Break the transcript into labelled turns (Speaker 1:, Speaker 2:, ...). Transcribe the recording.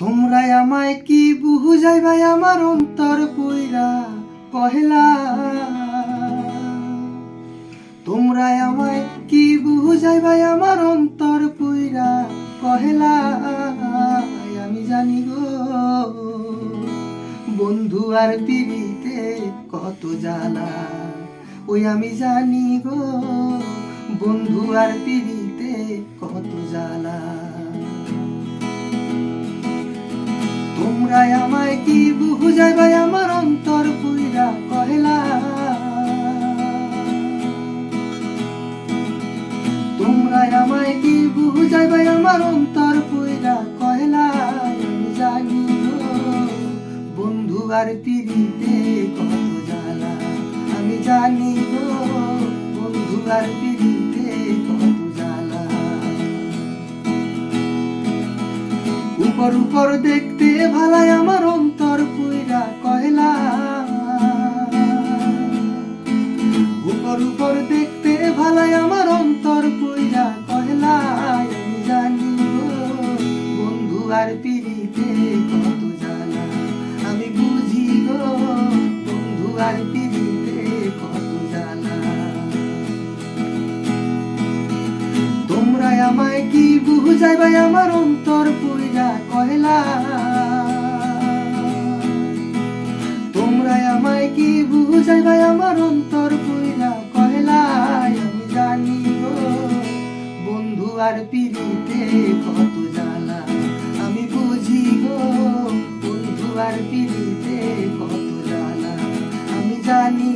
Speaker 1: তোমরাই আমায় কি বুঝাই ভাই আমার অন্তর পুইরা কহেলা তোমরাই আমায় কি বুঝাই ভাই আমার অন্তর পুইরা কহেলা আমি জানি গো, বন্ধু আর পিড়িতে কত জ্বালা। ওই আমি জানি গো, বন্ধু আর পিড়িতে কত জ্বালা। তোমরাই আমায় কি বুঝাই ভাই? আমার অন্তর পুইরা কহেলা আমায় কি আমার অন্তর আমি জানি বন্ধু আর পিড়িতে কত আমি জানি বন্ধু আর পিড়িতে উপর উপর দেখতে ভালাই আমার অন্তর পুইরা কয়লা। উপর উপর দেখতে ভালাই আমার অন্তর পুইরা কয়লা। আমি জানি বন্ধু আর পিড়িতে কত জ্বালা। আমি বুঝি গো বন্ধু আর পিড়িতে কত জানা তোমরা আমায় কি বুঝাই ভাই আমার অন্তর কি বুঝাই ভাই আমার অন্তর পুইরা কয়লায় আমি জানি বন্ধু আর পিড়িতে কত জ্বালা, আমি বুঝি গো। বন্ধু আর পিড়িতে কত জ্বালা, আমি জানি